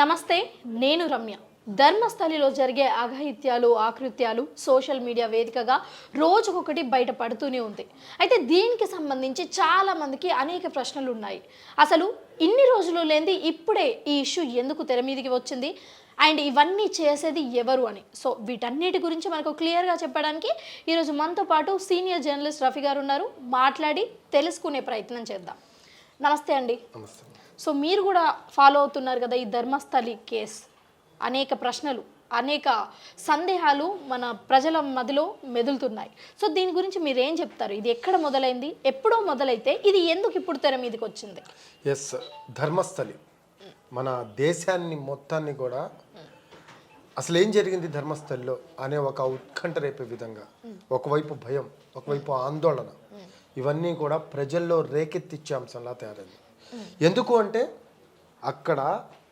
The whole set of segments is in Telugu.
నమస్తే నేను రమ్య. ధర్మస్థలిలో జరిగే అఘహిత్యాలు ఆకృత్యాలు సోషల్ మీడియా వేదికగా రోజుకొకటి బయట పడుతూనే ఉంది. అయితే దీనికి సంబంధించి చాలా మందికి అనేక ప్రశ్నలు ఉన్నాయి అసలు ఇన్ని రోజులు లేనిది ఇప్పుడే ఈ ఇష్యూ ఎందుకు తెర మీదికి వచ్చింది? అండ్ ఇవన్నీ చేసేది ఎవరు అని? సో వీటన్నిటి గురించి మనకు క్లియర్గా చెప్పడానికి ఈరోజు మనతో పాటు సీనియర్ జర్నలిస్ట్ రఫీ గారు ఉన్నారు. మాట్లాడి తెలుసుకునే ప్రయత్నం చేద్దాం. నమస్తే అండి. నమస్తే. సో మీరు కూడా ఫాలో అవుతున్నారు కదా ఈ ధర్మస్థలి కేస్ అనేక ప్రశ్నలు అనేక సందేహాలు మన ప్రజల మదిలో మెదులుతున్నాయి. సో దీని గురించి మీరు ఏం చెప్తారు? ఇది ఎక్కడ మొదలైంది? ఎప్పుడో మొదలైతే ఇది ఎందుకు ఇప్పుడు తెర మీదకి వచ్చింది? ఎస్ ధర్మస్థలి. మన దేశాన్ని మొత్తాన్ని కూడా అసలు ఏం జరిగింది ధర్మస్థలిలో అనే ఒక ఉత్కంఠ రేపే విధంగా. ఒకవైపు భయం ఒకవైపు ఆందోళన. ఇవన్నీ కూడా ప్రజల్లో రేకెత్తిచ్చే అంశంలా తయారైంది. ఎందుకు అంటే అక్కడ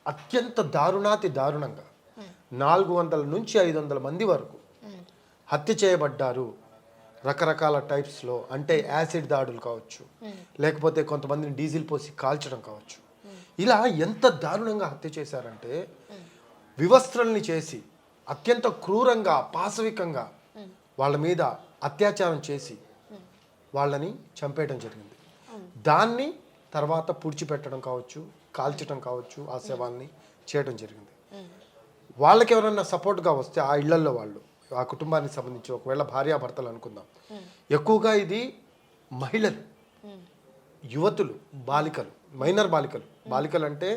అత్యంత దారుణాతి దారుణంగా నాలుగు వందల నుంచి ఐదు వందల మంది వరకు హత్య చేయబడ్డారు రకరకాల టైప్స్లో అంటే యాసిడ్ దాడులు కావచ్చు లేకపోతే కొంతమందిని డీజిల్ పోసి కాల్చడం కావచ్చు. ఇలా ఎంత దారుణంగా హత్య చేశారంటే వివస్త్రల్ని చేసి అత్యంత క్రూరంగా పాశవికంగా వాళ్ళ మీద అత్యాచారం చేసి వాళ్ళని చంపేయడం జరిగింది. దాన్ని తర్వాత పూడ్చిపెట్టడం కావచ్చు కాల్చడం కావచ్చు ఆ శవాల్ని చేయడం జరిగింది. వాళ్ళకి ఎవరైనా సపోర్ట్గా వస్తే ఆ ఇళ్ళల్లో వాళ్ళు ఆ కుటుంబానికి సంబంధించి ఒకవేళ భార్యాభర్తలు అనుకుందాం. ఎక్కువగా ఇది మహిళలు యువతులు బాలికలు మైనర్ బాలికలు. బాలికలు అంటే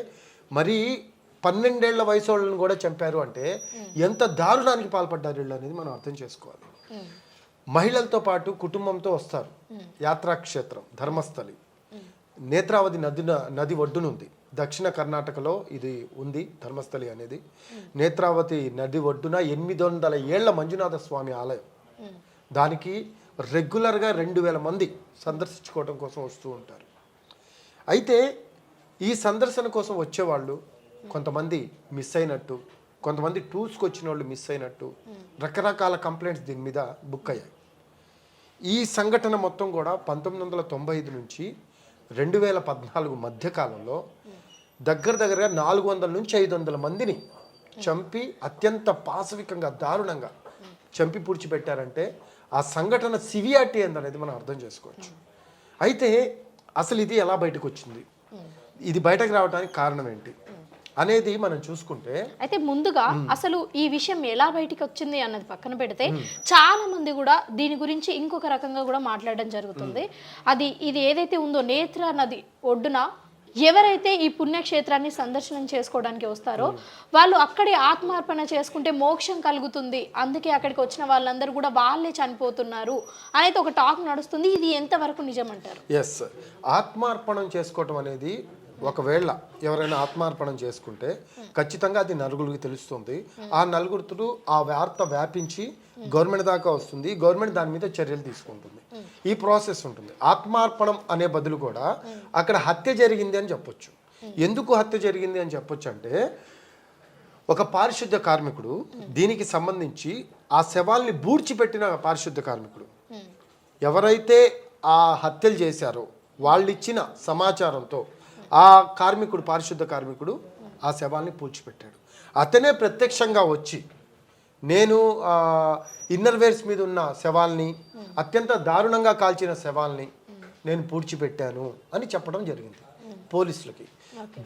మరీ పన్నెండేళ్ళ వయసు వాళ్ళని కూడా చంపారు అంటే ఎంత దారుణానికి పాల్పడ్డారు వీళ్ళు అనేది మనం అర్థం చేసుకోవాలి. మహిళలతో పాటు కుటుంబంతో వస్తారు. యాత్రాక్షేత్రం ధర్మస్థలి నేత్రావతి నది నది ఒడ్డునుంది దక్షిణ కర్ణాటకలో ఇది ఉంది ధర్మస్థలి అనేది. నేత్రావతి నది ఒడ్డున ఎనిమిది వందల ఏళ్ళ మంజునాథ స్వామి ఆలయం. దానికి రెగ్యులర్గా రెండు వేల మంది సందర్శించుకోవడం కోసం వస్తూ ఉంటారు. అయితే ఈ సందర్శన కోసం వచ్చేవాళ్ళు కొంతమంది మిస్ అయినట్టు కొంతమంది టూర్స్కి వచ్చిన వాళ్ళు మిస్ అయినట్టు రకరకాల కంప్లైంట్స్ దీని మీద బుక్ అయ్యాయి. ఈ సంఘటన మొత్తం కూడా పంతొమ్మిది వందల తొంభై ఐదు నుంచి రెండు వేల పద్నాలుగు మధ్యకాలంలో దగ్గర దగ్గరగా నాలుగు వందల నుంచి ఐదు వందల మందిని చంపి అత్యంత పాశవికంగా దారుణంగా చంపి పూడ్చిపెట్టారంటే ఆ సంఘటన సివియారిటీ అనేది మనం అర్థం చేసుకోవచ్చు. అయితే అసలు ఇది ఎలా బయటకు వచ్చింది ఇది బయటకు రావడానికి కారణం ఏంటి? అనేది మనం చూసుకుంటే అయితే ముందుగా అసలు ఈ విషయం ఎలా బయటికి వచ్చింది అన్నది పక్కన పెడితే చాలా మంది కూడా దీని గురించి ఇంకొక రకంగా కూడా మాట్లాడడం జరుగుతుంది. అది ఇది ఏదైతే ఉందో నేత్ర నది ఒడ్డున ఎవరైతే ఈ పుణ్యక్షేత్రాన్ని సందర్శనం చేసుకోవడానికి వస్తారో వాళ్ళు అక్కడే ఆత్మార్పణ చేసుకుంటే మోక్షం కలుగుతుంది. అందుకే అక్కడికి వచ్చిన వాళ్ళందరూ కూడా వాళ్ళే చనిపోతున్నారు అనేది ఒక టాక్ నడుస్తుంది. ఇది ఎంతవరకు నిజం అంటారు? ఎస్ ఆత్మార్పణం చేసుకోవటం అనేది ఒకవేళ ఎవరైనా ఆత్మార్పణం చేసుకుంటే ఖచ్చితంగా అది నలుగురికి తెలుస్తుంది. ఆ నలుగురు ఆ వార్త వ్యాపించి గవర్నమెంట్ దాకా వస్తుంది. గవర్నమెంట్ దాని మీద చర్యలు తీసుకుంటుంది. ఈ ప్రాసెస్ ఉంటుంది. ఆత్మార్పణం అనే బదులు కూడా అక్కడ హత్య జరిగింది అని చెప్పొచ్చు. ఎందుకు హత్య జరిగింది అని చెప్పొచ్చు అంటే ఒక పారిశుద్ధ కార్మికుడు దీనికి సంబంధించి ఆ శవాల్ని బూడ్చిపెట్టిన పారిశుద్ధ కార్మికుడు. ఎవరైతే ఆ హత్యలు చేశారో వాళ్ళు ఇచ్చిన సమాచారంతో ఆ కార్మికుడు పారిశుద్ధ కార్మికుడు ఆ శవాల్ని పూడ్చిపెట్టాడు. అతనే ప్రత్యక్షంగా వచ్చి నేను ఆ, ఇన్నర్ వేర్స్ మీద ఉన్న శవాల్ని అత్యంత దారుణంగా కాల్చిన శవాల్ని నేను పూడ్చిపెట్టాను అని చెప్పడం జరిగింది పోలీసులకి.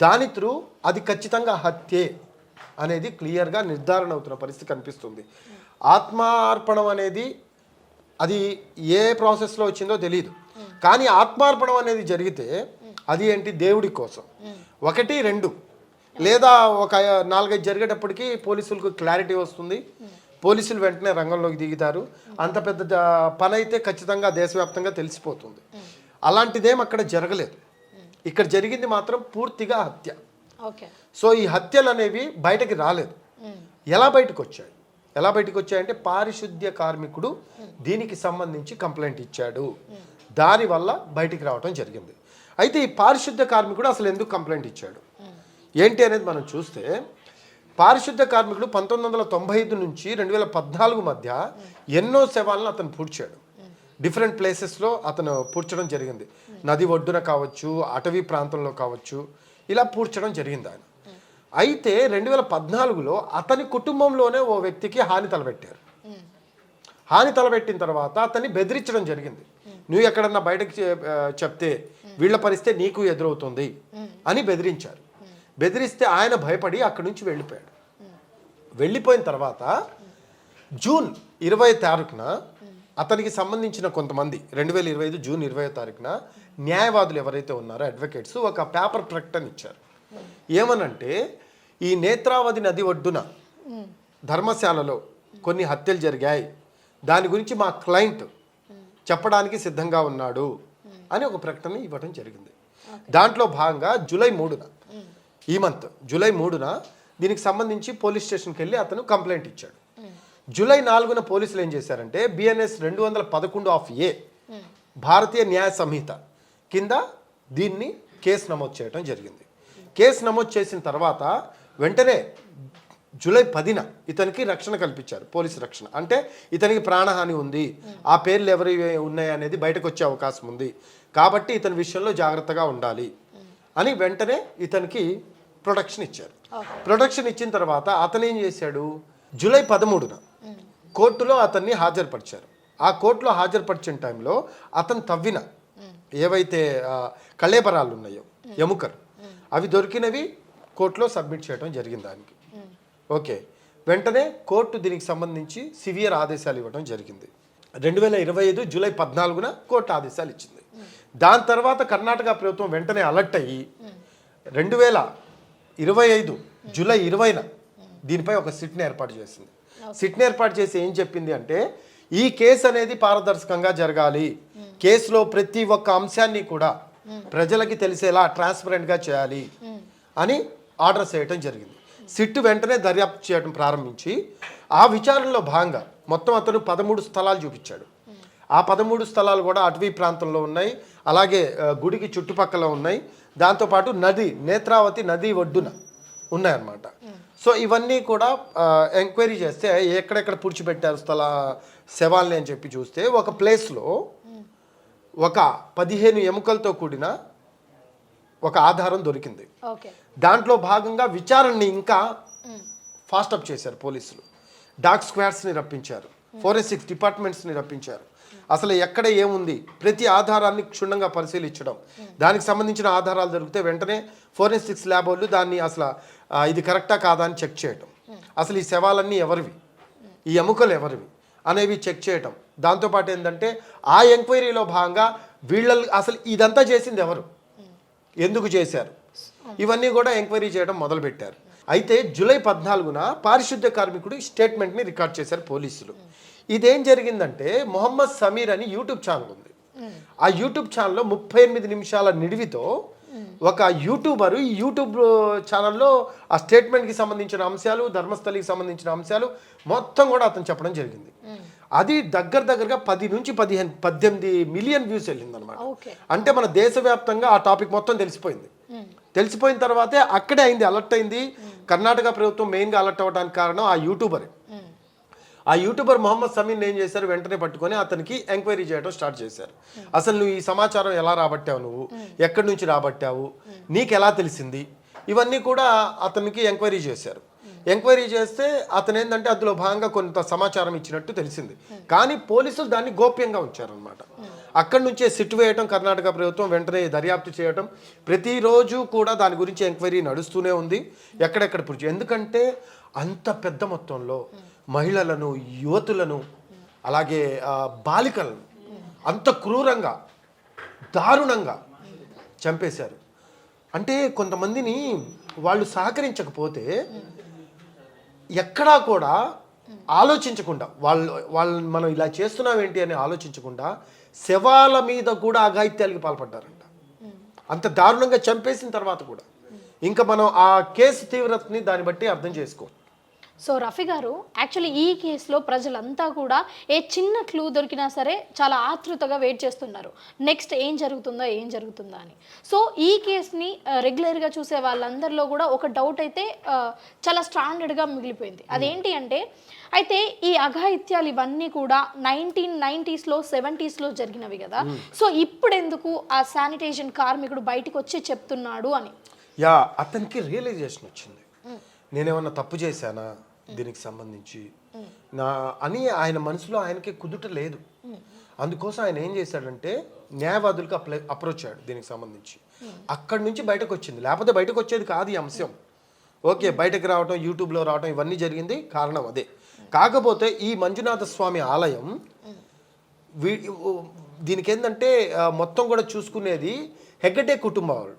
దాని త్రూ అది ఖచ్చితంగా హత్యే అనేది క్లియర్గా నిర్ధారణ అవుతున్న పరిస్థితి కనిపిస్తుంది. ఆత్మార్పణం అనేది అది ఏ ప్రాసెస్లో వచ్చిందో తెలియదు కానీ ఆత్మార్పణం అనేది జరిగితే అది ఏంటి? దేవుడి కోసం. ఒకటి రెండు. లేదా ఒక నాలుగైదు జరిగేటప్పటికి పోలీసులకు క్లారిటీ వస్తుంది. పోలీసులు వెంటనే రంగంలోకి దిగుతారు. అంత పెద్ద పని అయితే ఖచ్చితంగా దేశవ్యాప్తంగా తెలిసిపోతుంది. అలాంటిదేం అక్కడ జరగలేదు. ఇక్కడ జరిగింది మాత్రం పూర్తిగా హత్య. ఓకే. సో ఈ హత్యలు అనేవి బయటకి రాలేదు. ఎలా బయటకు వచ్చాయి ఎలా బయటకు వచ్చాయంటే పారిశుద్ధ్య కార్మికుడు దీనికి సంబంధించి కంప్లైంట్ ఇచ్చాడు. దానివల్ల బయటికి రావడం జరిగింది. అయితే ఈ పారిశుద్ధ కార్మికుడు అసలు ఎందుకు కంప్లైంట్ ఇచ్చాడు? ఏంటి అనేది మనం చూస్తే పారిశుద్ధ కార్మికుడు పంతొమ్మిది వందల తొంభై ఐదు నుంచి రెండు వేల పద్నాలుగు మధ్య ఎన్నో శవాలను అతను పూడ్చాడు. డిఫరెంట్ ప్లేసెస్లో అతను పూడ్చడం జరిగింది. నది ఒడ్డున కావచ్చు అటవీ ప్రాంతంలో కావచ్చు ఇలా పూడ్చడం జరిగింది ఆయన. అయితే రెండు వేల పద్నాలుగులో అతని కుటుంబంలోనే ఓ వ్యక్తికి హాని తలపెట్టారు. హాని తలపెట్టిన తర్వాత అతన్ని బెదిరించడం జరిగింది. నువ్వు ఎక్కడన్నా బయటకు చెప్తే వీళ్ళ పరిస్థితి నీకు ఎదురవుతుంది అని బెదిరించారు. బెదిరిస్తే ఆయన భయపడి అక్కడి నుంచి వెళ్ళిపోయాడు. వెళ్ళిపోయిన తర్వాత జూన్ ఇరవై తారీఖున అతనికి సంబంధించిన కొంతమంది రెండు వేల ఇరవై ఐదు జూన్ ఇరవై తారీఖున న్యాయవాదులు ఎవరైతే ఉన్నారో అడ్వకేట్స్ ఒక పేపర్ ప్రకటన ఇచ్చారు. ఏమనంటే ఈ నేత్రావతి నది ఒడ్డున ధర్మశాలలో కొన్ని హత్యలు జరిగాయి. దాని గురించి మా క్లయింట్ చెప్పడానికి సిద్ధంగా ఉన్నాడు. అని ఒక ప్రకటన ఇవ్వడం జరిగింది. దాంట్లో భాగంగా జూలై మూడున ఈ మంత్ జూలై మూడున దీనికి సంబంధించి పోలీస్ స్టేషన్కి వెళ్ళి అతను కంప్లైంట్ ఇచ్చాడు. జూలై నాలుగున పోలీసులు ఏం చేశారంటే బిఎన్ఎస్ రెండు వందల పదకొండు ఆఫ్ ఏ భారతీయ న్యాయ సంహిత కింద దీన్ని కేసు నమోదు చేయడం జరిగింది. కేసు నమోదు చేసిన తర్వాత వెంటనే జూలై పదిన ఇతనికి రక్షణ కల్పించారు పోలీసు రక్షణ. అంటే ఇతనికి ప్రాణహాని ఉంది ఆ పేర్లు ఎవరి ఉన్నాయి అనేది బయటకు వచ్చే అవకాశం ఉంది. కాబట్టి ఇతని విషయంలో జాగ్రత్తగా ఉండాలి. అని వెంటనే ఇతనికి ప్రొటెక్షన్ ఇచ్చారు. ప్రొటెక్షన్ ఇచ్చిన తర్వాత అతను ఏం చేశాడు? జూలై పదమూడున కోర్టులో అతన్ని హాజరుపరిచారు. ఆ కోర్టులో హాజరుపరిచిన టైంలో అతను తవ్విన ఏవైతే కళేబరాలు ఉన్నాయో ఎముకలు అవి దొరికినవి కోర్టులో సబ్మిట్ చేయడం జరిగింది దానికి. ఓకే. వెంటనే కోర్టు దీనికి సంబంధించి సివియర్ ఆదేశాలు ఇవ్వడం జరిగింది. రెండు వేల ఇరవై ఐదు జూలై పద్నాలుగున కోర్టు ఆదేశాలు ఇచ్చింది. దాని తర్వాత కర్ణాటక ప్రభుత్వం వెంటనే అలర్ట్ అయ్యి రెండు వేల ఇరవై ఐదు జూలై ఇరవైన దీనిపై ఒక సిట్ని ఏర్పాటు చేసింది. సిట్ని ఏర్పాటు చేసి ఏం చెప్పింది అంటే ఈ కేసు అనేది పారదర్శకంగా జరగాలి. కేసులో ప్రతి ఒక్క అంశాన్ని కూడా ప్రజలకి తెలిసేలా ట్రాన్స్పరెంట్గా చేయాలి అని ఆర్డర్ చేయటం జరిగింది. సిట్ వెంటనే దర్యాప్తు చేయడం ప్రారంభించి ఆ విచారణలో భాగంగా మొత్తం అతను పదమూడు స్థలాలు చూపించాడు. ఆ పదమూడు స్థలాలు కూడా అటవీ ప్రాంతంలో ఉన్నాయి. అలాగే గుడికి చుట్టుపక్కల ఉన్నాయి. దాంతోపాటు నది నేత్రావతి నది ఒడ్డున ఉన్నాయన్నమాట. సో ఇవన్నీ కూడా ఎంక్వైరీ చేస్తే ఎక్కడెక్కడ పుడిచిపెట్టారు స్థల శవాల్ని అని చెప్పి చూస్తే ఒక ప్లేస్లో ఒక పదిహేను ఎముకలతో కూడిన ఒక ఆధారం దొరికింది. దాంట్లో భాగంగా విచారణని ఇంకా ఫాస్ట్ అప్ చేశారు పోలీసులు. డాగ్ స్క్వాడ్స్ని రప్పించారు. ఫోరెన్సిక్స్ డిపార్ట్మెంట్స్ని రప్పించారు. అసలు ఎక్కడ ఏముంది? ప్రతి ఆధారాన్ని క్షుణ్ణంగా పరిశీలించడం. దానికి సంబంధించిన ఆధారాలు దొరికితే వెంటనే ఫోరెన్సిక్స్ ల్యాబ్ వాళ్ళు దాన్ని అసలు ఇది కరెక్టా కాదా అని చెక్ చేయటం. అసలు ఈ శవాలన్నీ ఎవరివి? ఈ ఎముకలు ఎవరివి? అనేవి చెక్ చేయటం. దాంతోపాటు ఏంటంటే ఆ ఎంక్వైరీలో భాగంగా వీళ్ళ అసలు ఇదంతా చేసింది ఎవరు? ఎందుకు చేశారు? ఇవన్నీ కూడా ఎంక్వైరీ చేయడం మొదలుపెట్టారు. అయితే జూలై పద్నాలుగున పారిశుద్ధ్య కార్మికుడు స్టేట్మెంట్ని రికార్డ్ చేశారు పోలీసులు. ఇదేం జరిగిందంటే మొహమ్మద్ సమీర్ అని యూట్యూబ్ ఛానల్ ఉంది. ఆ యూట్యూబ్ ఛానల్లో ముప్పై ఎనిమిది నిమిషాల నిడివితో ఒక యూట్యూబరు ఈ యూట్యూబ్ ఛానల్లో ఆ స్టేట్మెంట్కి సంబంధించిన అంశాలు ధర్మస్థలికి సంబంధించిన అంశాలు మొత్తం కూడా అతను చెప్పడం జరిగింది. అది దగ్గర దగ్గరగా పది నుంచి పదిహేను పద్దెనిమిది మిలియన్ వ్యూస్ వెళ్ళింది అనమాట ఓకే. అంటే మన దేశవ్యాప్తంగా ఆ టాపిక్ మొత్తం తెలిసిపోయింది. తెలిసిపోయిన తర్వాతే అక్కడే అయింది అలర్ట్ అయింది. కర్ణాటక ప్రభుత్వం మెయిన్గా అలర్ట్ అవ్వడానికి కారణం ఆ యూట్యూబర్. ఆ యూట్యూబర్ మొహమ్మద్ సమీన్ ఏం చేశారు? వెంటనే పట్టుకొని అతనికి ఎంక్వైరీ చేయడం స్టార్ట్ చేశారు. అసలు నువ్వు ఈ సమాచారం ఎలా రాబట్టావు నువ్వు? ఎక్కడి నుంచి రాబట్టావు? నీకు ఎలా తెలిసింది? ఇవన్నీ కూడా అతనికి ఎంక్వైరీ చేశారు. ఎంక్వైరీ చేస్తే అతను ఏంటంటే అందులో భాగంగా కొంత సమాచారం ఇచ్చినట్టు తెలిసింది. కానీ పోలీసులు దాన్ని గోప్యంగా ఉంచారనమాట అక్కడి నుంచే సిట్ వేయటం కర్ణాటక ప్రభుత్వం వెంటనే దర్యాప్తు చేయటం ప్రతిరోజు కూడా దాని గురించి ఎంక్వైరీ నడుస్తూనే ఉంది. ఎక్కడెక్కడ పుడిచి ఎందుకంటే అంత పెద్ద మొత్తంలో మహిళలను యువతులను అలాగే బాలికలను అంత క్రూరంగా దారుణంగా చంపేశారు. అంటే కొంతమందిని వాళ్ళు సహకరించకపోతే ఎక్కడా కూడా ఆలోచించకుండా వాళ్ళు వాళ్ళు మనం ఇలా చేస్తున్నాం ఏంటి అని ఆలోచించకుండా శవాల మీద కూడా అఘాయిత్యాలకి పాల్పడ్డారంట. అంత దారుణంగా చంపేసిన తర్వాత కూడా. ఇంకా మనం ఆ కేసు తీవ్రతని దాన్ని బట్టి అర్థం చేసుకో సో రఫీ గారు యాక్చువల్లీ ఈ కేసులో ప్రజలంతా కూడా ఏ చిన్న క్లూ దొరికినా సరే చాలా ఆతృతగా వెయిట్ చేస్తున్నారు. నెక్స్ట్ ఏం జరుగుతుందో ఏం జరుగుతుందో అని. సో ఈ కేసుని రెగ్యులర్గా చూసే వాళ్ళందరిలో కూడా ఒక డౌట్ అయితే ఆ, చాలా స్టాండర్డ్గా మిగిలిపోయింది. అదేంటి అంటే అయితే ఈ అఘాయిత్యాలు ఇవన్నీ కూడా నైన్టీన్ నైంటీస్లో సెవెంటీస్లో జరిగినవి కదా. సో ఇప్పుడు ఎందుకు ఆ శానిటేషన్ కార్మికుడు బయటకు వచ్చి చెప్తున్నాడు అని? యా అతనికి రియలైజేషన్ వచ్చింది. నేనేమన్నా తప్పు చేశానా? దీనికి సంబంధించి. నా అని ఆయన మనసులో ఆయనకి కుదుట లేదు. అందుకోసం ఆయన ఏం చేశాడంటే న్యాయవాదులకు అప్లై అప్రోచ్ అయ్యాడు దీనికి సంబంధించి. అక్కడి నుంచి బయటకు వచ్చింది లేకపోతే బయటకు వచ్చేది కాదు ఈ అంశం. ఓకే బయటకు రావటం యూట్యూబ్లో రావటం ఇవన్నీ జరిగింది. కారణం అదే. కాకపోతే ఈ మంజునాథ స్వామి ఆలయం వీ దీనికి ఏంటంటే మొత్తం కూడా చూసుకునేది హెగ్గటే కుటుంబం వాళ్ళు.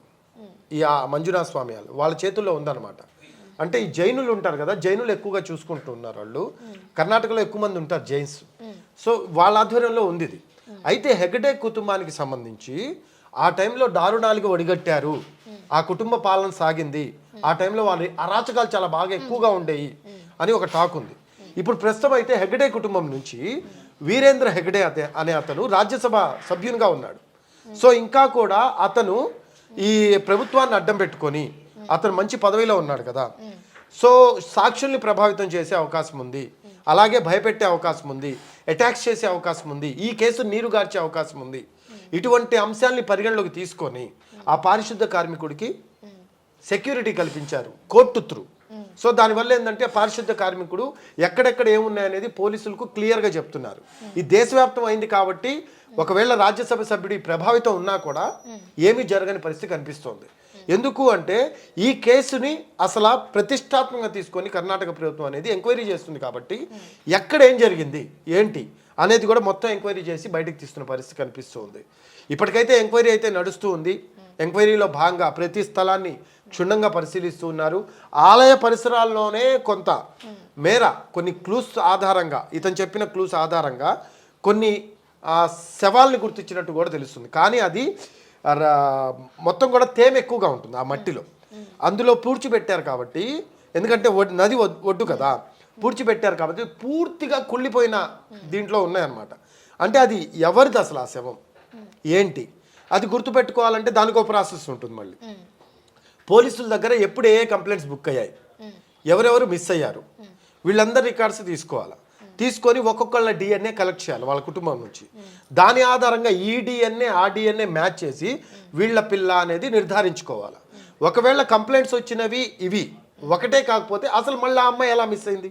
ఈ మంజునాథ స్వామి వాళ్ళు వాళ్ళ చేతుల్లో ఉందన్నమాట. అంటే ఈ జైనులు ఉంటారు కదా జైనులు ఎక్కువగా చూసుకుంటున్నారు వాళ్ళు. కర్ణాటకలో ఎక్కువ మంది ఉంటారు జైన్స్. సో వాళ్ళ ఆధ్వర్యంలో ఉంది ఇది. అయితే హెగడే కుటుంబానికి సంబంధించి ఆ టైంలో దారుణాలుగా ఒడిగట్టారు. ఆ కుటుంబ పాలన సాగింది. ఆ టైంలో వాళ్ళ అరాచకాలు చాలా బాగా ఎక్కువగా ఉండేవి అని ఒక టాక్ ఉంది. ఇప్పుడు ప్రస్తుతం అయితే హెగడే కుటుంబం నుంచి వీరేంద్ర హెగడే అతే అనే అతను రాజ్యసభ సభ్యునిగా ఉన్నాడు. సో ఇంకా కూడా అతను ఈ ప్రభుత్వాన్ని అడ్డం పెట్టుకొని అతను మంచి పదవిలో ఉన్నాడు కదా. సో సాక్షుల్ని ప్రభావితం చేసే అవకాశం ఉంది. అలాగే భయపెట్టే అవకాశం ఉంది. అటాక్స్ చేసే అవకాశం ఉంది. ఈ కేసు నీరుగార్చే అవకాశం ఉంది. ఇటువంటి అంశాల్ని పరిగణలోకి తీసుకొని ఆ పారిశుద్ధ కార్మికుడికి సెక్యూరిటీ కల్పించారు. Court through. సో దానివల్ల ఏంటంటే పారిశుద్ధ కార్మికుడు ఎక్కడెక్కడ ఏమున్నాయనేది పోలీసులకు క్లియర్గా చెప్తున్నారు. ఈ దేశవ్యాప్తం అయింది కాబట్టి ఒకవేళ రాజ్యసభ సభ్యుడి ప్రభావితం ఉన్నా కూడా ఏమీ జరగని పరిస్థితి కనిపిస్తోంది. ఎందుకు అంటే ఈ కేసుని అసలు ప్రతిష్టాత్మకంగా తీసుకొని కర్ణాటక ప్రభుత్వం అనేది ఎంక్వైరీ చేస్తుంది కాబట్టి ఎక్కడ ఏం జరిగింది? ఏంటి? అనేది కూడా మొత్తం ఎంక్వైరీ చేసి బయటకు తీస్తున్న పరిస్థితి కనిపిస్తుంది. ఇప్పటికైతే ఎంక్వైరీ అయితే నడుస్తూ ఉంది. ఎంక్వైరీలో భాగంగా ప్రతి స్థలాన్ని క్షుణ్ణంగా పరిశీలిస్తూ ఉన్నారు. ఆలయ పరిసరాల్లోనే కొంత మేర కొన్ని క్లూస్ ఆధారంగా ఇతను చెప్పిన క్లూస్ ఆధారంగా కొన్ని శవాల్ని గుర్తించినట్టు కూడా తెలుస్తుంది. కానీ అది మొత్తం కూడా తేమ ఎక్కువగా ఉంటుంది ఆ మట్టిలో. అందులో పూడ్చిపెట్టారు కాబట్టి ఎందుకంటే నది ఒడ్డు కదా పూడ్చిపెట్టారు కాబట్టి పూర్తిగా కుళ్ళిపోయిన దీంట్లో ఉన్నాయన్నమాట. అంటే అది ఎవరిది అసలు ఆ శవం? ఏంటి? అది గుర్తుపెట్టుకోవాలంటే దానికి ఒక ప్రాసెస్ ఉంటుంది మళ్ళీ. పోలీసుల దగ్గర ఎప్పుడు ఏ కంప్లైంట్స్ బుక్ అయ్యాయి? ఎవరెవరు మిస్ అయ్యారు? వీళ్ళందరి రికార్డ్స్ తీసుకోవాలి? తీసుకొని ఒక్కొక్కళ్ళ డిఎన్ఏ కలెక్ట్ చేయాలి వాళ్ళ కుటుంబం నుంచి. దాని ఆధారంగా ఈ డిఎన్ఏ ఆ డిఎన్ఏ మ్యాచ్ చేసి వీళ్ళ పిల్ల అనేది నిర్ధారించుకోవాలి. ఒకవేళ కంప్లైంట్స్ వచ్చినవి ఇవి. ఒకటే కాకపోతే అసలు మళ్ళీ ఆ అమ్మాయి ఎలా మిస్ అయింది?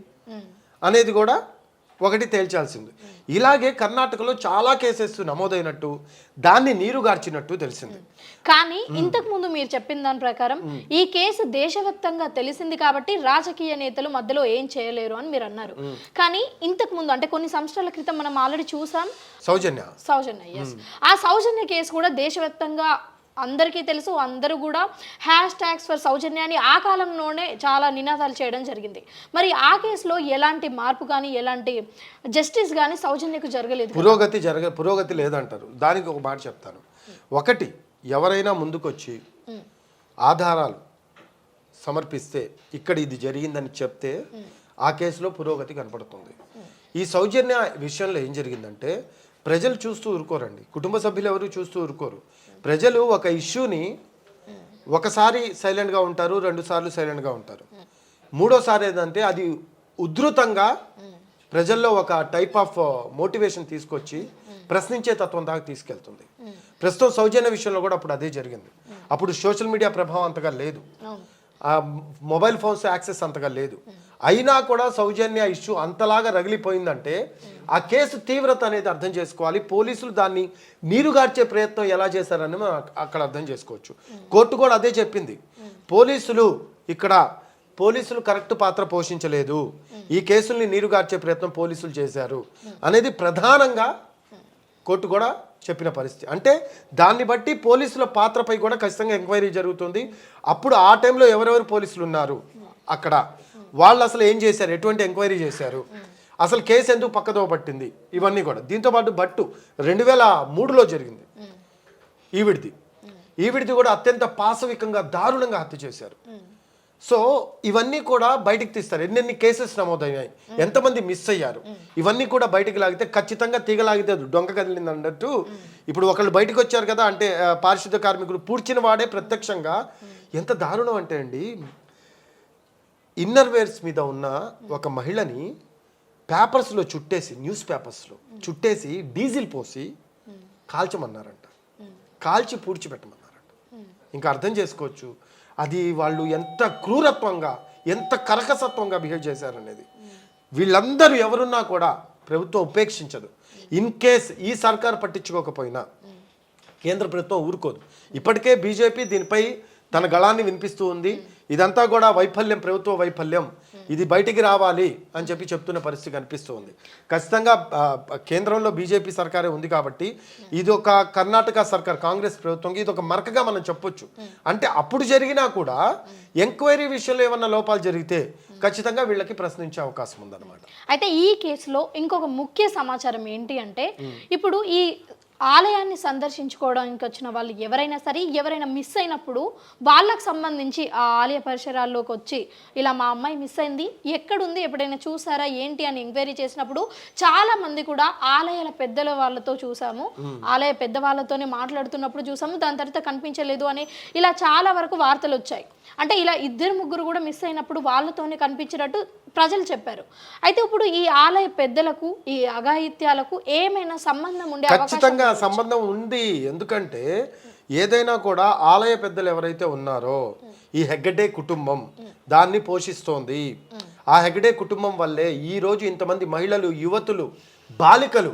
అనేది కూడా ఒకటి తేల్చాల్సింది. ఇలాగే కర్ణాటకలో చాలా కేసెస్ నమోదైనట్టు దాన్ని నీరుగార్చినట్టు తెలిసింది. కానీ ఇంతకు ముందు మీరు చెప్పిన దాని ప్రకారం ఈ కేసు దేశవ్యాప్తంగా తెలిసింది కాబట్టి రాజకీయ నేతలు మధ్యలో ఏం చేయలేరు అని మీరు అన్నారు. కానీ ఇంతకు ముందు అంటే కొన్ని సంవత్సరాల క్రితం మనం ఆల్రెడీ చూసాం. సౌజన్య. సౌజన్య ఆ సౌజన్య కేసు కూడా దేశవ్యాప్తంగా అందరికీ తెలుసు అందరూ కూడా హ్యాష్ ట్యాగ్స్ ఫర్ సౌజన్య అని ఆ కాలంలోనే చాలా నినాదాలు చేయడం జరిగింది. మరి ఆ కేసులో ఎలాంటి మార్పు కానీ ఎలాంటి జస్టిస్ కానీ సౌజన్యకు జరగలేదు పురోగతి జరగ పురోగతి లేదంటారు. దానికి ఒక మాట చెప్తాను. ఒకటి ఎవరైనా ముందుకొచ్చి ఆధారాలు సమర్పిస్తే ఇక్కడ ఇది జరిగిందని చెప్తే ఆ కేసులో పురోగతి కనపడుతుంది. ఈ సౌజన్య విషయంలో ఏం జరిగిందంటే ప్రజలు చూస్తూ ఊరుకోరండి. కుటుంబ సభ్యులు ఎవరు చూస్తూ ఊరుకోరు. ప్రజలు ఒక ఇష్యూని ఒకసారి సైలెంట్గా ఉంటారు రెండు సార్లు సైలెంట్గా ఉంటారు. మూడోసారి ఏంటంటే అది ఉధృతంగా ప్రజల్లో ఒక టైప్ ఆఫ్ మోటివేషన్ తీసుకొచ్చి ప్రశ్నించే తత్వం దాకా తీసుకెళ్తుంది. ప్రస్తుతం సౌజన్య విషయంలో కూడా అప్పుడు అదే జరిగింది. అప్పుడు సోషల్ మీడియా ప్రభావం అంతగా లేదు. మొబైల్ ఫోన్స్ యాక్సెస్ అంతగా లేదు. అయినా కూడా సౌజన్య ఇష్యూ అంతలాగా రగిలిపోయిందంటే ఆ కేసు తీవ్రత అనేది అర్థం చేసుకోవాలి. పోలీసులు దాన్ని నీరుగార్చే ప్రయత్నం ఎలా చేశారని మనం అక్కడ అర్థం చేసుకోవచ్చు. కోర్టు కూడా అదే చెప్పింది. పోలీసులు ఇక్కడ పోలీసులు కరెక్ట్ పాత్ర పోషించలేదు. ఈ కేసుల్ని నీరుగార్చే ప్రయత్నం పోలీసులు చేశారు అనేది ప్రధానంగా కోర్టు కూడా చెప్పిన పరిస్థితి. అంటే దాన్ని బట్టి పోలీసుల పాత్రపై కూడా ఖచ్చితంగా ఎంక్వైరీ జరుగుతుంది. అప్పుడు ఆ టైంలో ఎవరెవరు పోలీసులు ఉన్నారు? అక్కడ వాళ్ళు అసలు ఏం చేశారు? ఎటువంటి ఎంక్వైరీ చేశారు? అసలు కేసు ఎందుకు పక్కదో పట్టింది? ఇవన్నీ కూడా. దీంతో పాటు బట్టు రెండు వేల మూడులో జరిగింది. ఈవిడిది. ఈవిడిది కూడా అత్యంత పాశవికంగా దారుణంగా హత్య చేశారు. సో ఇవన్నీ కూడా బయటికి తీస్తారు. ఎన్నెన్ని కేసెస్ నమోదయ్యాయి? ఎంతమంది మిస్ అయ్యారు? ఇవన్నీ కూడా బయటికి లాగితే ఖచ్చితంగా తీగలాగితే డొంక కదిలింది అన్నట్టు ఇప్పుడు ఒకళ్ళు బయటకు వచ్చారు కదా అంటే పారిశుద్ధ కార్మికుడు పూడ్చిన వాడే ప్రత్యక్షంగా. ఎంత దారుణం అంటే అండి ఇన్నర్ వేర్స్ మీద ఉన్న ఒక మహిళని పేపర్స్లో చుట్టేసి న్యూస్ పేపర్స్లో చుట్టేసి డీజిల్ పోసి కాల్చమన్నారంట. కాల్చి పూడ్చిపెట్టమన్నారంట ఇంకా అర్థం చేసుకోవచ్చు. అది వాళ్ళు ఎంత క్రూరత్వంగా ఎంత కరకసత్వంగా బిహేవ్ చేశారనేది. వీళ్ళందరూ ఎవరున్నా కూడా ప్రభుత్వం ఉపేక్షించదు. ఇన్ కేస్ ఈ సర్కార్ పట్టించుకోకపోయినా కేంద్ర ప్రభుత్వం ఊరుకోదు. ఇప్పటికే బీజేపీ దీనిపై తన గళాన్ని వినిపిస్తూ ఉంది. ఇదంతా కూడా వైఫల్యం ప్రభుత్వ వైఫల్యం. ఇది బయటికి రావాలి అని చెప్పి చెప్తున్న పరిస్థితి కనిపిస్తూ ఉంది. ఖచ్చితంగా కేంద్రంలో బీజేపీ సర్కారే ఉంది కాబట్టి ఇది ఒక కర్ణాటక సర్కార్ కాంగ్రెస్ ప్రభుత్వంకి ఇది ఒక మరకగా మనం చెప్పొచ్చు. అంటే అప్పుడు జరిగినా కూడా ఎంక్వైరీ విషయంలో ఏమన్నా లోపాలు జరిగితే ఖచ్చితంగా వీళ్ళకి ప్రశ్నించే అవకాశం ఉందన్నమాట. అయితే ఈ కేసులో ఇంకొక ముఖ్య సమాచారం ఏంటి అంటే ఇప్పుడు ఈ ఆలయాన్ని సందర్శించుకోవడానికి వచ్చిన వాళ్ళు ఎవరైనా సరే ఎవరైనా మిస్ అయినప్పుడు వాళ్ళకు సంబంధించి ఆ ఆలయ పరిసరాల్లోకి వచ్చి ఇలా మా అమ్మాయి మిస్ అయింది ఎక్కడుంది ఎప్పుడైనా చూసారా ఏంటి? అని ఎంక్వైరీ చేసినప్పుడు చాలా మంది కూడా ఆలయాల పెద్దల వాళ్ళతో చూసాము. ఆలయ పెద్ద వాళ్ళతోనే మాట్లాడుతున్నప్పుడు చూసాము. దాని తర్వాత కనిపించలేదు అని ఇలా చాలా వరకు వార్తలు వచ్చాయి అంటే ఇలా ఇద్దరు ముగ్గురు కూడా మిస్ అయినప్పుడు వాళ్ళతోనే కనిపించినట్టు ప్రజలు చెప్పారు. అయితే ఇప్పుడు ఈ ఆలయ పెద్దలకు ఈ అఘాయిత్యాలకు ఏమైనా సంబంధం ఉండే ఖచ్చితంగా సంబంధం ఉంది. ఎందుకంటే ఏదైనా కూడా ఆలయ పెద్దలు ఎవరైతే ఉన్నారో ఈ హెగ్గడే కుటుంబం దాన్ని పోషిస్తోంది. ఆ హెగ్గడే కుటుంబం వల్లే ఈ రోజు ఇంతమంది మహిళలు యువతులు బాలికలు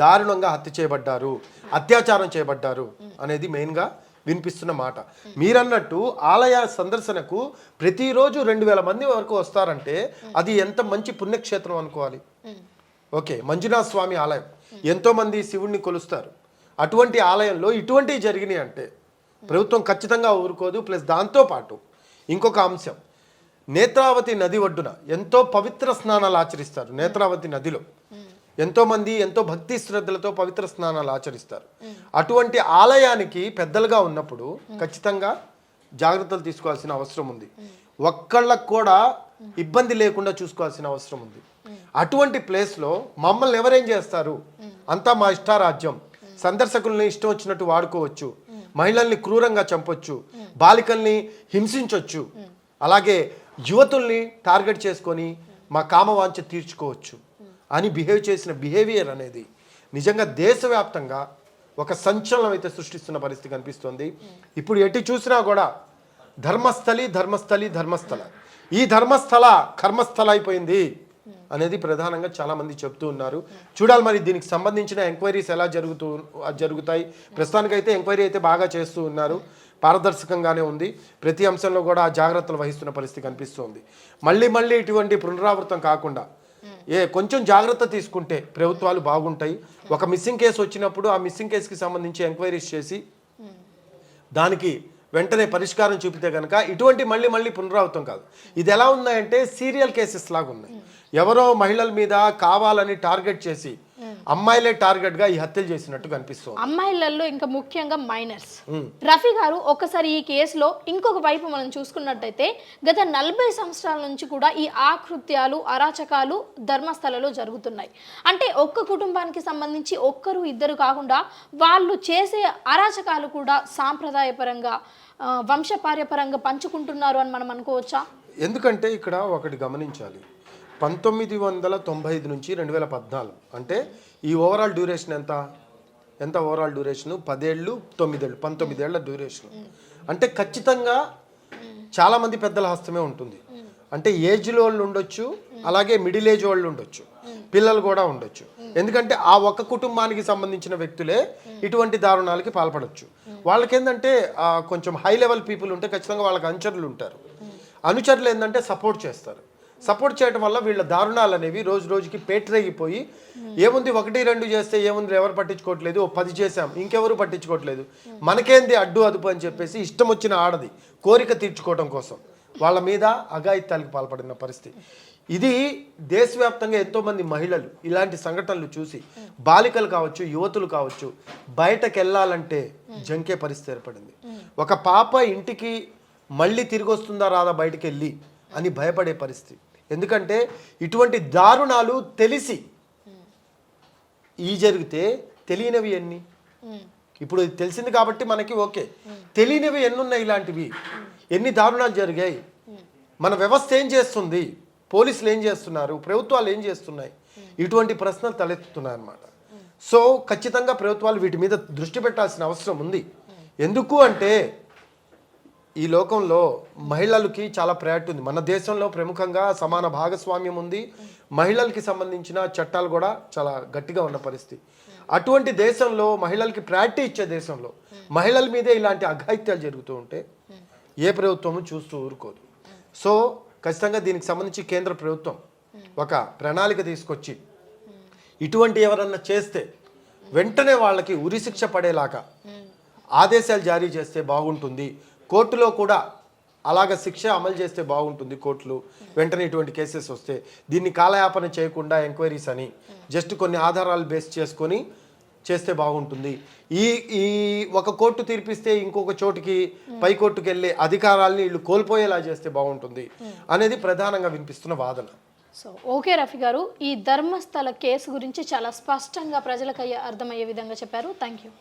దారుణంగా హత్య చేయబడ్డారు అత్యాచారం చేయబడ్డారు అనేది మెయిన్గా వినిపిస్తున్న మాట. మీరన్నట్టు ఆలయ సందర్శనకు ప్రతిరోజు రెండు వేల మంది వరకు వస్తారంటే అది ఎంత మంచి పుణ్యక్షేత్రం అనుకోవాలి. ఓకే మంజునాథ స్వామి ఆలయం ఎంతోమంది శివుణ్ణి కొలుస్తారు. అటువంటి ఆలయంలో ఇటువంటివి జరిగినాయి అంటే ప్రభుత్వం ఖచ్చితంగా ఊరుకోదు. ప్లస్ దాంతో పాటు ఇంకొక అంశం. నేత్రావతి నది ఒడ్డున ఎంతో పవిత్ర స్నానాలు ఆచరిస్తారు నేత్రావతి నదిలో. ఎంతోమంది ఎంతో భక్తి శ్రద్ధలతో పవిత్ర స్నానాలు ఆచరిస్తారు. అటువంటి ఆలయానికి పెద్దలుగా ఉన్నప్పుడు ఖచ్చితంగా జాగ్రత్తలు తీసుకోవాల్సిన అవసరం ఉంది. ఒక్కళ్ళకు కూడా ఇబ్బంది లేకుండా చూసుకోవాల్సిన అవసరం ఉంది. అటువంటి ప్లేస్లో మమ్మల్ని ఎవరేం చేస్తారు? అంతా మా ఇష్టారాజ్యం. సందర్శకుల్ని ఇష్టం వచ్చినట్టు వాడుకోవచ్చు. మహిళల్ని క్రూరంగా చంపొచ్చు. బాలికల్ని హింసించవచ్చు అలాగే యువతుల్ని టార్గెట్ చేసుకొని మా కామవాంఛ తీర్చుకోవచ్చు. అని బిహేవ్ చేసిన బిహేవియర్ అనేది నిజంగా దేశవ్యాప్తంగా ఒక సంచలనం అయితే సృష్టిస్తున్న పరిస్థితి కనిపిస్తుంది. ఇప్పుడు ఎటు చూసినా కూడా ధర్మస్థలి ధర్మస్థలి ధర్మస్థల. ఈ ధర్మస్థల కర్మస్థల అయిపోయింది అనేది ప్రధానంగా చాలామంది చెప్తూ ఉన్నారు. చూడాలి మరి దీనికి సంబంధించిన ఎంక్వైరీస్ ఎలా జరుగుతూ జరుగుతాయి. ప్రస్తుతానికైతే ఎంక్వైరీ అయితే బాగా చేస్తూ ఉన్నారు. పారదర్శకంగానే ఉంది. ప్రతి అంశంలో కూడా జాగ్రత్తలు వహిస్తున్న పరిస్థితి కనిపిస్తుంది. మళ్ళీ మళ్ళీ ఇటువంటి పునరావృతం కాకుండా ఏ కొంచెం జాగ్రత్త తీసుకుంటే ప్రభుత్వాలు బాగుంటాయి. ఒక మిస్సింగ్ కేసు వచ్చినప్పుడు ఆ మిస్సింగ్ కేసుకి సంబంధించి ఎంక్వైరీస్ చేసి దానికి వెంటనే పరిష్కారం చూపితే కనుక ఇటువంటి మళ్ళీ మళ్ళీ పునరావృతం కాదు. ఇది ఎలా ఉన్నాయంటే సీరియల్ కేసెస్ లాగా ఉన్నాయి. ఎవరో మహిళల మీద కావాలని టార్గెట్ చేసి అమ్మాయిలే టార్గెట్గా ఈ హత్యలు చేసినట్టు కనిపిస్తుంది. అమ్మాయిలలో ఇంకా ముఖ్యంగా మైనర్స్. రఫీ గారు ఒక్కసారి ఈ కేసులో ఇంకొక వైపు మనం చూసుకున్నట్టయితే గత నలభై సంవత్సరాల నుంచి కూడా ఈ ఆకృత్యాలు అరాచకాలు ధర్మస్థలలో జరుగుతున్నాయి. అంటే ఒక్క కుటుంబానికి సంబంధించి ఒక్కరు ఇద్దరు కాకుండా వాళ్ళు చేసే అరాచకాలు కూడా సాంప్రదాయపరంగా వంశపార్యపరంగా పంచుకుంటున్నారు అని మనం అనుకోవచ్చా? ఎందుకంటే ఇక్కడ ఒకటి గమనించాలి. పంతొమ్మిది వందల తొంభై ఐదు నుంచి రెండు వేల పద్నాలుగు. అంటే ఈ ఓవరాల్ డ్యూరేషన్ ఎంత? ఎంత ఓవరాల్ డ్యూరేషన్ పదేళ్ళు తొమ్మిదేళ్ళు. పంతొమ్మిదేళ్ళ డ్యూరేషన్ అంటే ఖచ్చితంగా చాలామంది పెద్దల హస్తమే ఉంటుంది. అంటే ఏజ్లో వాళ్ళు ఉండొచ్చు అలాగే మిడిల్ ఏజ్ వాళ్ళు ఉండొచ్చు పిల్లలు కూడా ఉండొచ్చు. ఎందుకంటే ఆ ఒక్క కుటుంబానికి సంబంధించిన వ్యక్తులే ఇటువంటి దారుణాలకి పాల్పడవచ్చు వాళ్ళకేందంటే కొంచెం హై లెవెల్ పీపుల్ ఉంటే ఖచ్చితంగా వాళ్ళకి అనుచరులు ఉంటారు. అనుచరులు ఏంటంటే సపోర్ట్ చేస్తారు. సపోర్ట్ చేయడం వల్ల వీళ్ళ దారుణాలు అనేవి రోజు రోజుకి పేటరేగిపోయి ఏముంది ఒకటి రెండు చేస్తే ఏముంది ఎవరు పట్టించుకోవట్లేదు ఓ పది చేసాం ఇంకెవరు పట్టించుకోవట్లేదు. మనకేంది అడ్డు అదుపు అని చెప్పేసి ఇష్టం వచ్చిన ఆడది కోరిక తీర్చుకోవడం కోసం వాళ్ళ మీద అఘాయిత్యాలకు పాల్పడిన పరిస్థితి. ఇది దేశవ్యాప్తంగా ఎంతోమంది మహిళలు ఇలాంటి సంఘటనలు చూసి బాలికలు కావచ్చు యువతులు కావచ్చు బయటకు వెళ్ళాలంటే జంకే పరిస్థితి ఏర్పడింది. ఒక పాప ఇంటికి మళ్ళీ తిరిగి వస్తుందా రాదా బయటకెళ్ళి వెళ్ళి అని భయపడే పరిస్థితి. ఎందుకంటే ఇటువంటి దారుణాలు తెలిసి ఈ జరిగితే తెలియనివి ఎన్ని? ఇప్పుడు తెలిసింది కాబట్టి మనకి ఓకే. తెలియనివి ఎన్ని ఉన్నాయి ఇలాంటివి? ఎన్ని దారుణాలు జరిగాయి? మన వ్యవస్థ ఏం చేస్తుంది? పోలీసులు ఏం చేస్తున్నారు? ప్రభుత్వాలు ఏం చేస్తున్నాయి? ఇటువంటి ప్రశ్నలు తలెత్తుతున్నాయి అన్నమాట సో ఖచ్చితంగా ప్రభుత్వాలు వీటి మీద దృష్టి పెట్టాల్సిన అవసరం ఉంది. ఎందుకు అంటే ఈ లోకంలో మహిళలకి చాలా ప్రయారిటీ ఉంది. మన దేశంలో ప్రముఖంగా సమాన భాగస్వామ్యం ఉంది. మహిళలకి సంబంధించిన చట్టాలు కూడా చాలా గట్టిగా ఉన్న పరిస్థితి. అటువంటి దేశంలో మహిళలకి ప్రయారిటీ ఇచ్చే దేశంలో మహిళల మీదే ఇలాంటి అఘాయిత్యాలు జరుగుతూ ఉంటే ఏ ప్రభుత్వము చూస్తూ ఊరుకోదు. సో ఖచ్చితంగా దీనికి సంబంధించి కేంద్ర ప్రభుత్వం ఒక ప్రణాళిక తీసుకొచ్చి ఇటువంటి ఎవరన్నా చేస్తే వెంటనే వాళ్ళకి ఉరిశిక్ష పడేలాగా ఆదేశాలు జారీ చేస్తే బాగుంటుంది. కోర్టులో కూడా అలాగ శిక్ష అమలు చేస్తే బాగుంటుంది కోర్టులు. వెంటనే ఇటువంటి కేసెస్ వస్తే దీన్ని కాలయాపన చేయకుండా ఎంక్వైరీస్ అని జస్ట్ కొన్ని ఆధారాలు బేస్ చేసుకొని చేస్తే బాగుంటుంది. ఈ ఈ ఒక కోర్టు తీర్పిస్తే ఇంకొక చోటుకి పై కోర్టుకి వెళ్ళే అధికారాల్ని వీళ్ళు కోల్పోయేలా చేస్తే బాగుంటుంది అనేది ప్రధానంగా వినిపిస్తున్న వాదన. సో ఓకే రఫీ గారు ఈ ధర్మస్థల కేసు గురించి చాలా స్పష్టంగా ప్రజలకు అర్థమయ్యే విధంగా చెప్పారు. Thank you